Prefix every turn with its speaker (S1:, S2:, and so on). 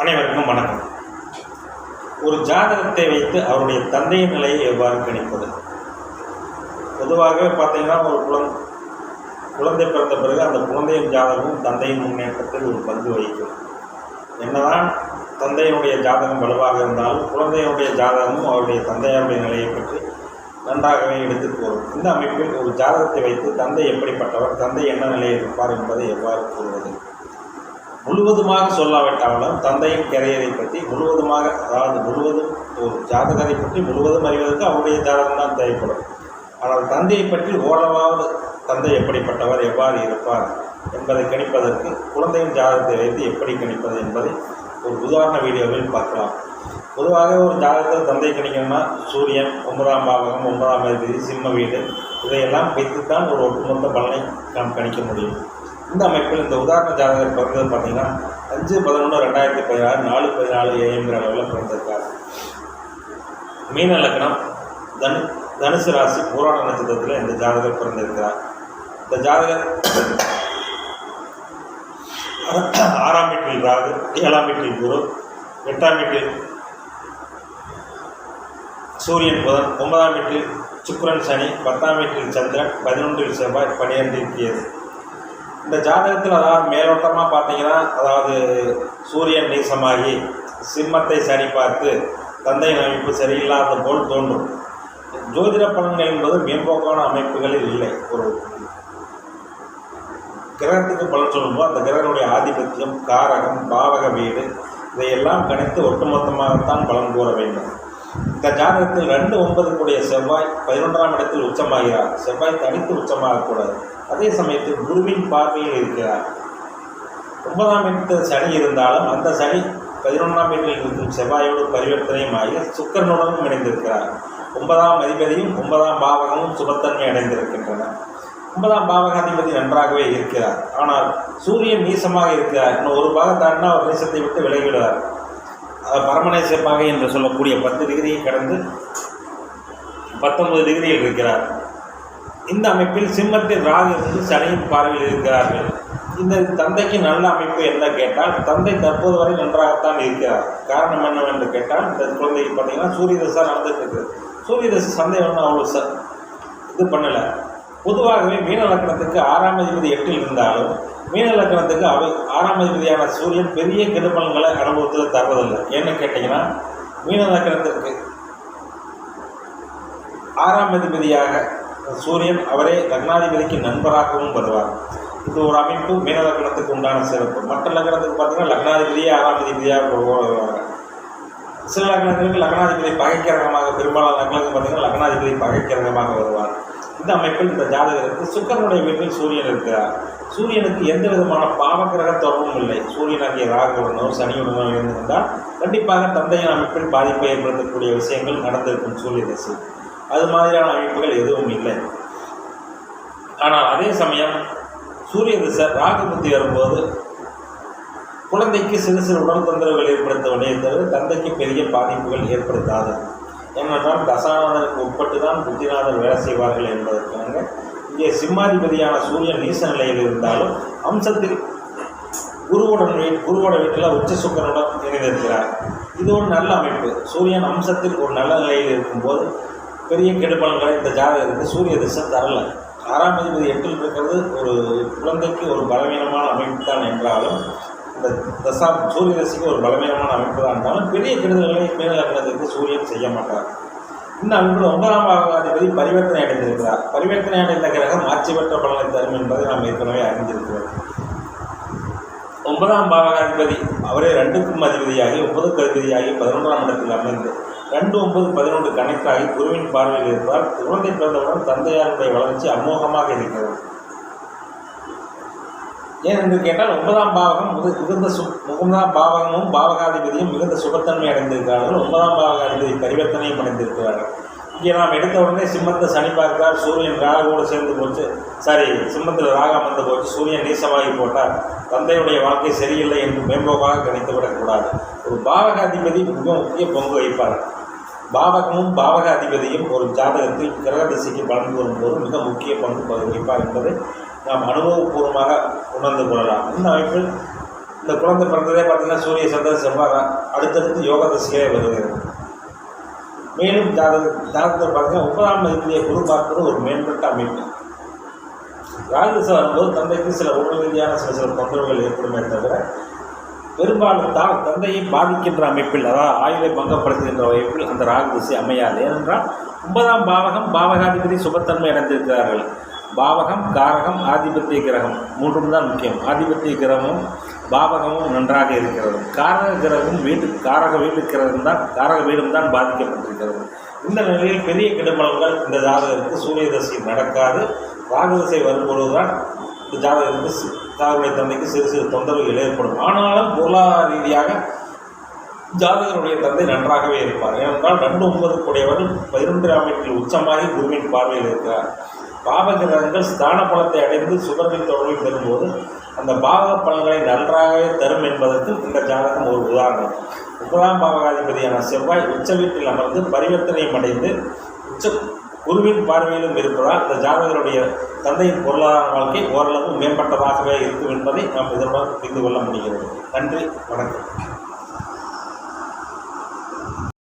S1: அனைவருக்கும் வணக்கம். ஒரு ஜாதகத்தை வைத்து அவருடைய தந்தையின் நிலையை எவ்வாறு கணிப்பது? பொதுவாகவே பார்த்தீங்கன்னா ஒரு குழந்தை குழந்தை பிறந்த பிறகு அந்த குழந்தையின் ஜாதகமும் தந்தையின் முன்னேற்றத்தில் ஒரு பங்கு வகிக்கும். என்னதான் தந்தையினுடைய ஜாதகம் வலுவாக இருந்தாலும் குழந்தையினுடைய ஜாதகமும் அவருடைய தந்தையாருடைய நிலையை பற்றி நன்றாகவே எடுத்து கூறும். இந்த அமைப்பில் ஒரு ஜாதகத்தை வைத்து தந்தை எப்படிப்பட்டவர் தந்தை என்ன நிலையில் இருப்பார் என்பதை எவ்வாறு கூறுவது? முழுவதுமாக சொல்லாவிட்டாலும் தந்தையின் கரையரை பற்றி முழுவதுமாக அதாவது முழுவதும் ஒரு ஜாதகரை பற்றி முழுவதும் அறிவதற்கு அவருடைய ஜாதகம் தான் தேவைப்படும். ஆனால் தந்தையை பற்றி ஓரளவாவது தந்தை எப்படிப்பட்டவர் எவ்வாறு இருப்பார் என்பதை கணிப்பதற்கு குழந்தையின் ஜாதகத்தை வைத்து எப்படி கணிப்பது என்பதை ஒரு உதாரண வீடியோவில் பார்க்கலாம். பொதுவாக ஒரு ஜாதகத்தில் தந்தை கணிக்கணும்னா சூரியன் ஒன்பதாம் பாவகம் ஒன்பதாம் தேதி சிம்ம வீடு இதையெல்லாம் வைத்துத்தான் ஒரு ஒட்டுமொத்த பலனை நாம் கணிக்க முடியும். இந்த அமைப்பில் இந்த உதாரண ஜாதகர் பிறந்தது பார்த்தீங்கன்னா அஞ்சு பதினொன்று ரெண்டாயிரத்தி பதினாறு நாலு பதினாலு ஏஎம்ங்கிற அளவில் பிறந்திருக்கார். மீன லக்னம் தனு தனுசு ராசி பூராண நட்சத்திரத்தில் இந்த ஜாதகர் பிறந்திருக்கிறார். இந்த ஜாதகர் ஆறாம் வீட்டில் ராகு ஏழாம் வீட்டில் குரு எட்டாம் வீட்டில் சூரியன் புதன் ஒன்பதாம் வீட்டில் சுக்கரன் சனி பத்தாம் வீட்டில் சந்திரன் பதினொன்றில் செவ்வாய் பனிரெண்டு கேது. இந்த ஜாதகத்தில் அதாவது மேலோட்டமாக பார்த்தீங்கன்னா அதாவது சூரியன் நீசமாகி சிம்மத்தை சரி பார்த்து தந்தையின் அமைப்பு சரியில்லாத போல் தோன்றும். ஜோதிட பலன்கள் என்பது மேம்போக்கான அமைப்புகளில் இல்லை. ஒரு கிரகத்துக்கு பலன் சொல்லும்போது அந்த கிரகனுடைய ஆதிபத்தியம் காரகம் பாவக வீடு இதையெல்லாம் கணித்து ஒட்டுமொத்தமாகத்தான் பலன் கூற வேண்டும். இந்த ஜாதகத்தில் ரெண்டு ஒன்பதுக்குடைய செவ்வாய் பதினொன்றாம் இடத்தில் உச்சமாகிறார். செவ்வாய் தனித்து உச்சமாகக்கூடாது. அதே சமயத்தில் குருவின் பார்வையில் இருக்கிறார். ஒன்பதாம் இடத்தில் சனி இருந்தாலும் அந்த சனி பதினொன்றாம் வீட்டில் இருக்கும் செவ்வாயோடு பரிவர்த்தனையும் ஆகி சுக்கரனுடனும் இணைந்திருக்கிறார். ஒன்பதாம் அதிபதியும் ஒன்பதாம் பாவகமும் சுபத்தன்மை அடைந்திருக்கின்றன. ஒன்பதாம் பாவகாதிபதி நன்றாகவே இருக்கிறார். ஆனால் சூரியன் நீசமாக இருக்கிறார். இன்னும் ஒரு பாகம் அவர் நீசத்தை விட்டு விலகிவிடுவார். பரமநேச பாகை என்று சொல்லக்கூடிய பத்து டிகிரியை கடந்து பத்தொன்பது டிகிரியில் இருக்கிறார். இந்த அமைப்பில் சிம்மத்தில் ராகு இருந்து சனியின் பார்வையில் இருக்கிறார்கள். இந்த தந்தைக்கு நல்ல அமைப்பு என்ன கேட்டால் தந்தை தற்போது வரை நன்றாகத்தான் இருக்கிறார். காரணம் என்னவென்று கேட்டால் இந்த குழந்தைக்கு பார்த்தீங்கன்னா சூரிய தசா நடந்துட்டு இருக்குது சூரிய தசை சந்தை ஒன்றும் அவ்வளோ ச இது பண்ணலை. பொதுவாகவே மீன லக்கணத்துக்கு ஆறாம் அதிபதி எட்டில் இருந்தாலும் மீன லக்கணத்துக்கு அவை ஆறாம் அதிபதியான சூரியன் பெரிய கெடுபலன்களை அனுபவத்தில் தருவதில்லை. ஏன்னு கேட்டிங்கன்னா மீன லக்கணத்திற்கு ஆறாம் அதிபதியாக சூரியன் அவரே லக்னாதிபதிக்கு நண்பராகவும் வருவார். இது ஒரு அமைப்பு மீன லக்னத்துக்கு உண்டான சிறப்பு. மற்ற லக்னத்துக்கு பார்த்தீங்கன்னா லக்னாதிபதியே ஆறாம் அதிபதியாக வருவாங்க சில லக்னத்திற்கு லக்னாதிபதி பகைக்கிரகமாக பெரும்பாலான லக்னத்துக்கு பார்த்தீங்கன்னா லக்னாதிபதி பகைக்கிரகமாக வருவார். இந்த அமைப்பில் இந்த ஜாதகருக்கு சுக்கரனுடைய வீட்டில் சூரியன் இருக்கிறார். சூரியனுக்கு எந்த விதமான பாவகிரக தொடர்பும் இல்லை. சூரியன் அங்கே ராகுடனோ சனியுடனோ இருந்திருந்தால் கண்டிப்பாக தந்தையின் அமைப்பில் பாதிப்பை ஏற்படுத்தக்கூடிய விஷயங்கள் நடந்திருக்கும் சூரிய தசை. அது மாதிரியான அமைப்புகள் எதுவும் இல்லை. ஆனால் அதே சமயம் சூரிய திசை ராகு புத்தி வரும்போது குழந்தைக்கு சிறு சிறு உடல் தொந்தரவுகள் ஏற்படுத்த வேண்டிய தவிர தந்தைக்கு பெரிய பாதிப்புகள் ஏற்படுத்தாது. ஏனென்றால் தசாநாதனுக்கு உட்பட்டு தான் புத்திநாதன் வேலை செய்வார்கள் என்பதற்காக இங்கே சிம்மாதிபதியான சூரியன் நீச நிலையில் இருந்தாலும் அம்சத்தில் குருவுடன் குருவோட வீட்டில் உச்ச சுக்கரனுடன் இணைந்திருக்கிறார். இது ஒரு நல்ல அமைப்பு. சூரியன் அம்சத்தில் ஒரு நல்ல நிலையில் இருக்கும்போது பெரிய கெடுபலன்களை இந்த ஜாதகத்துக்கு சூரிய திசை தரல. ஆறாம் அதிபதி எட்டில் இருக்கிறது ஒரு குழந்தைக்கு ஒரு பலவீனமான அமைப்பு தான் என்றாலும் இந்த தசா சூரிய தசைக்கு ஒரு பலவீனமான அமைப்பு தான் என்றாலும் பெரிய கெடுதல்களை மேலகத்துக்கு சூரியன் செய்ய மாட்டார். இந்த அமைப்பில் ஒன்பதாம் அதிபதி பரிவர்த்தனை அடைந்திருக்கிறார். பரிவர்த்தனை அடைந்த கிரகம் ஆட்சி பெற்ற பலனை தரும் என்பதை நாம் ஏற்கனவே அறிந்திருக்கிறோம். ஒன்பதாம் பாவகாதிபதி அவரே ரெண்டுக்கும் அதிபதியாகி ஒன்பதுக்கு அதிபதியாகி பதினொன்றாம் இடத்தில் அமைந்து ரெண்டு ஒன்பது பதினொன்று கனெக்ட் ஆகி குருவின் பார்வையில் இருப்பார். குழந்தை பிறந்தவுடன் தந்தையாருடைய வளர்ச்சி அமோகமாக இருக்கிறது. ஏன் என்று கேட்டால் ஒன்பதாம் பாவகம் முது மிகுந்த சு முகுந்தாம் பாவகமும் பாவகாதிபதியும் மிகுந்த சுபத்தன்மை அடைந்திருக்கிறார்கள். ஒன்பதாம் பாவகாதிபதி பரிவர்த்தனையும் அடைந்திருக்கிறார்கள். இங்கே நாம் எடுத்த உடனே சிம்மத்தை சனி பார்த்தார் சூரியன் ராகோடு சேர்ந்து போச்சு. சாரி சிம்மத்தில் ராகம் வந்து போச்சு. சூரியன் நீசமாகி போட்டார். தந்தையுடைய வாழ்க்கை சரியில்லை என்று மேம்போக்காக கணித்துவிடக்கூடாது. ஒரு பாவகாதிபதி மிக முக்கிய பங்கு வகிப்பார். பாவகமும் பாவக அதிபதியும் ஒரு ஜாதகத்தில் கிரக திசைக்கு பலன் கூறும்போது மிக முக்கிய பங்கு வகிப்பார் என்பதை நாம் அனுபவபூர்வமாக உணர்ந்து கொள்ளலாம். இந்த அமைப்பில் இந்த குழந்தை பிறந்ததே பார்த்தீங்கன்னா சூரிய சந்திர செவ்வாய் அடுத்தடுத்து யோக திசையே வருகிறது. மேலும் ஜாதக ஜாதகத்தை பார்த்தீங்கன்னா ஒன்பதாம் மதிப்பிலே குரு பார்ப்பது ஒரு மேம்பட்ட அமைப்பு. ராஜதசை வரும்போது தந்தைக்கு சில உடல் ரீதியான சில சில தொந்தரவுகள் ஏற்படுமே தவிர பெரும்பாலும் தான் தந்தையை பாதிக்கின்ற அமைப்பில் அதாவது ஆயுளை பங்கப்படுத்துகின்ற அமைப்பில் அந்த ராகுதிசை அமையாது. ஏனென்றால் ஒன்பதாம் பாவகம் பாவகாதிபதி சுபத்தன்மை அடைந்திருக்கிறார்கள். பாவகம் காரகம் ஆதிபத்திய கிரகம் மூன்றும் தான் முக்கியம். ஆதிபத்திய கிரகமும் பாவகமும் நன்றாக இருக்கிறது காரக கிரகம் வீட்டு காரக வீட்டு கிரகம் தான் காரக வீடும் தான் பாதிக்கப்பட்டிருக்கிறது. இந்த நிலையில் பெரிய கெடுமலங்கள் இந்த ஜாதகருக்கு சூரிய தசை நடக்காது. ராகதசை திசை வரும்பொழுது தான் இந்த ஜாதகருக்கு சி- தாருடைய தந்தைக்கு சிறு சிறு தொந்தரவுகள் ஏற்படும். ஆனாலும் பொருளாதார ரீதியாக ஜாதகருடைய தந்தை நன்றாகவே இருப்பார். ஏனென்றால் ரெண்டு ஒன்பது கூடியவர் பதினொன்று அமைப்பில் உச்சமாகி குருவின் பார்வையில் இருக்கிறார். பாவகிரகங்கள் ஸ்தான பலத்தை அடைந்து சுபர்கள் தொடர்பில் பெறும்போது அந்த பாவக பலன்களை நன்றாகவே தரும் என்பதற்கு இந்த ஜாதகம் ஒரு உதாரணம். முப்பதாம் பாவகாதிபதியான செவ்வாய் உச்ச வீட்டில் அமர்ந்து பரிவர்த்தனையும் அடைந்து உச்ச குருவின் பார்வையிலும் இருப்பதால் இந்த ஜாதகருடைய தந்தையின் பொருளாதார வாழ்க்கை ஓரளவு மேம்பட்டதாகவே இருக்கும் என்பதை நாம் இதனுடன் புரிந்து கொள்ள முடிகிறது. நன்றி வணக்கம்.